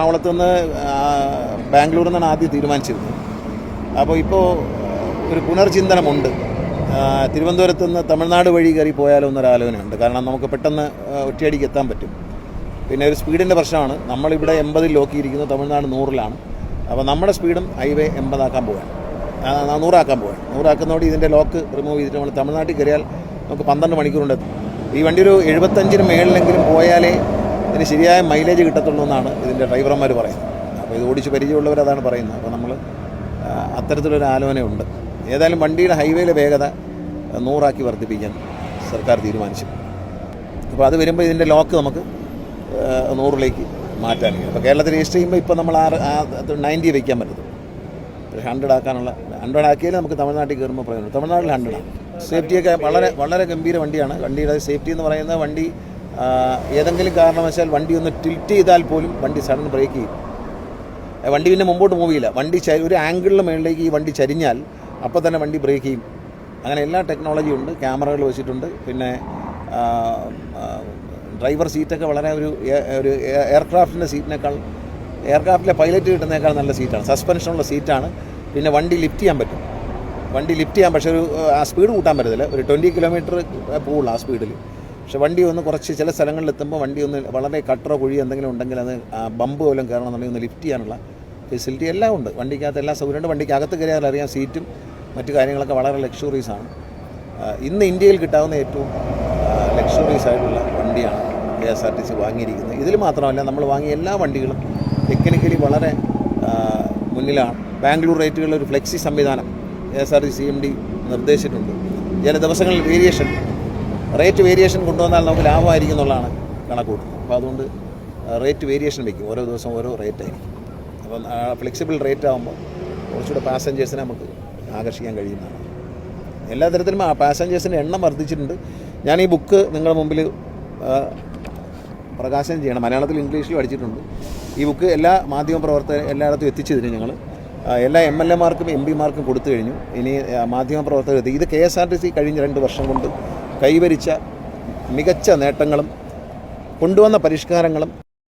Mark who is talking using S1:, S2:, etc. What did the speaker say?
S1: എറണാകുളത്ത് നിന്ന് ബാംഗ്ലൂരിൽ നിന്നാണ് ആദ്യം തീരുമാനിച്ചിരുന്നത്. അപ്പോൾ ഇപ്പോൾ ഒരു പുനർചിന്തനമുണ്ട്. തിരുവനന്തപുരത്ത് നിന്ന് തമിഴ്നാട് വഴി കയറി പോയാലോ എന്നൊരു ആലോചനയുണ്ട്. കാരണം നമുക്ക് പെട്ടെന്ന് ഒറ്റയടിക്ക് എത്താൻ പറ്റും. പിന്നെ ഒരു സ്പീഡിന്റെ പ്രശ്നമാണ്. നമ്മളിവിടെ എൺപതിൽ ലോക്കിയിരിക്കുന്നു തമിഴ്നാട് നൂറിലാണ്. അപ്പോൾ നമ്മുടെ സ്പീഡും ഹൈവേ എൺപതാക്കാൻ ആ, നൂറാക്കാൻ പോവാൻ നൂറാക്കുന്നതോടെ ഇതിന്റെ ലോക്ക് റിമൂവ് ചെയ്തിട്ട് നമ്മൾ തമിഴ്നാട്ടിൽ കയറിയാൽ നമുക്ക് പന്ത്രണ്ട് മണിക്കൂറുണ്ട്. ഈ വണ്ടി ഒരു എഴുപത്തഞ്ചിന് മേളിലെങ്കിലും പോയാലേ ഇതിന് ശരിയായ മൈലേജ് കിട്ടത്തുള്ളൂ എന്നാണ് ഇതിന്റെ ഡ്രൈവർമാർ പറയുന്നത്. അപ്പോൾ ഇത് ഓടിച്ച് പരിചയമുള്ളവർ അതാണ് പറയുന്നത്. അപ്പോൾ നമ്മൾ അത്തരത്തിലൊരു ആലോചനയുണ്ട്. ഏതായാലും വണ്ടിയുടെ ഹൈവേയിലെ വേഗത നൂറാക്കി വർദ്ധിപ്പിക്കാൻ സർക്കാർ തീരുമാനിച്ചു. അപ്പോൾ അത് വരുമ്പോൾ ഇതിന്റെ ലോക്ക് നമുക്ക് നൂറിലേക്ക് മാറ്റാൻ കഴിയും. അപ്പോൾ കേരളത്തിൽ രജിസ്റ്റർ ചെയ്യുമ്പോൾ ഇപ്പോൾ നമ്മൾ ആറ് നയന്റി വയ്ക്കാൻ പറ്റത്തുള്ളൂ. ഹൺഡ്രഡ് ആക്കാനുള്ള ഹൺഡ്രഡ് ആക്കിയാൽ നമുക്ക് തമിഴ്നാട്ടിൽ കയറുമ്പോൾ പറയുന്നത് തമിഴ്നാട്ടിൽ ഹൺഡ്രഡാണ്. സേഫ്റ്റിയൊക്കെ വളരെ വളരെ ഗംഭീര വണ്ടിയാണ്. വണ്ടിയുടെ സേഫ്റ്റി എന്ന് പറയുന്നത് വണ്ടി ഏതെങ്കിലും കാരണവശാൽ വണ്ടി ഒന്ന് ടിൽറ്റ് ചെയ്താൽ പോലും വണ്ടി സഡൻ ബ്രേക്ക് ചെയ്യും. വണ്ടി പിന്നെ മുമ്പോട്ട് മൂവ് ചെയ്യില്ല. വണ്ടി ഒരു ആംഗിളിന് മുകളിലേക്ക് ഈ വണ്ടി ചരിഞ്ഞാൽ അപ്പോൾ തന്നെ വണ്ടി ബ്രേക്ക് ചെയ്യും. അങ്ങനെ എല്ലാ ടെക്നോളജിയും ഉണ്ട്. ക്യാമറകൾ വെച്ചിട്ടുണ്ട്. പിന്നെ ഡ്രൈവർ സീറ്റൊക്കെ വളരെ ഒരു ഒരു എയർക്രാഫ്റ്റിന്റെ സീറ്റിനേക്കാൾ എയർക്രാഫ്റ്റിലെ പൈലറ്റ് കിട്ടുന്നേക്കാൾ നല്ല സീറ്റാണ് സസ്പെൻഷനുള്ള സീറ്റാണ് പിന്നെ വണ്ടി ലിഫ്റ്റ് ചെയ്യാൻ പറ്റും. വണ്ടി ലിഫ്റ്റ് ചെയ്യാൻ പക്ഷേ ഒരു ആ സ്പീഡ് കൂട്ടാൻ പറ്റത്തില്ല. ഒരു ട്വന്റി കിലോമീറ്റർ പോവുള്ളൂ ആ സ്പീഡിൽ പക്ഷെ വണ്ടി ഒന്ന് കുറച്ച് ചില സ്ഥലങ്ങളിൽ എത്തുമ്പോൾ വണ്ടി ഒന്ന് വളരെ കട്ടറോ കുഴി എന്തെങ്കിലും ഉണ്ടെങ്കിൽ അത് ബമ്പ് പോലും കയറണമെന്നുണ്ടെങ്കിൽ ഒന്ന് ലിഫ്റ്റ് ചെയ്യാനുള്ള ഫെസിലിറ്റി എല്ലാം ഉണ്ട്. വണ്ടിക്കകത്ത് എല്ലാ സൗകര്യമുണ്ട് വണ്ടിക്ക് അകത്ത് കയറിയാൽ അറിയാം സീറ്റും മറ്റു കാര്യങ്ങളൊക്കെ വളരെ ലക്ഷറീസ് ആണ്. ഇന്ന് ഇന്ത്യയിൽ കിട്ടാവുന്ന ഏറ്റവും ലക്ഷറീസ് ആയിട്ടുള്ള വണ്ടിയാണ് K S R T C വാങ്ങിയിരിക്കുന്നത്. ഇതിൽ മാത്രമല്ല നമ്മൾ വാങ്ങിയ എല്ലാ വണ്ടികളും ടെക്നിക്കലി വളരെ മുന്നിലാണ്. ബാംഗ്ലൂർ റേറ്റുകളിൽ ഒരു ഫ്ലെക്സി സംവിധാനം K S R T C M D നിർദ്ദേശിച്ചിട്ടുണ്ട്. ചില ദിവസങ്ങളിൽ വേരിയേഷൻ റേറ്റ് വേരിയേഷൻ കൊണ്ടുവന്നാൽ നമുക്ക് ലാഭമായിരിക്കും എന്നുള്ളതാണ് കണക്കൂട്ടുന്നത് അപ്പോൾ അതുകൊണ്ട് റേറ്റ് വേരിയേഷൻ വയ്ക്കും ഓരോ ദിവസം ഓരോ റേറ്റ് ആയിരിക്കും. അപ്പം ഫ്ലെക്സിബിൾ റേറ്റ് ആകുമ്പോൾ കുറച്ചുകൂടെ പാസഞ്ചേഴ്സിനെ നമുക്ക് ആകർഷിക്കാൻ കഴിയുന്നതാണ്. എല്ലാ തരത്തിലും പാസഞ്ചേഴ്സിന്റെ എണ്ണം വർദ്ധിച്ചിട്ടുണ്ട്. ഞാൻ ഈ ബുക്ക് നിങ്ങളുടെ മുമ്പിൽ പ്രകാശനം ചെയ്യണം. മലയാളത്തിൽ ഇംഗ്ലീഷിലും അടിച്ചിട്ടുണ്ട്. ഈ ബുക്ക് എല്ലാ മാധ്യമ പ്രവർത്തകർ എല്ലായിടത്തും എത്തിച്ചു തരും ഞങ്ങൾ എല്ലാ എം എൽ എമാർക്കും എം പിമാർക്കും കൊടുത്തു കഴിഞ്ഞു. ഇനി മാധ്യമ പ്രവർത്തകർ ഇത് K S R T C കഴിഞ്ഞ രണ്ട് വർഷം കൊണ്ട് കൈവരിച്ച മികച്ച നേട്ടങ്ങളും കൊണ്ടുവന്ന പരിഷ്കാരങ്ങളും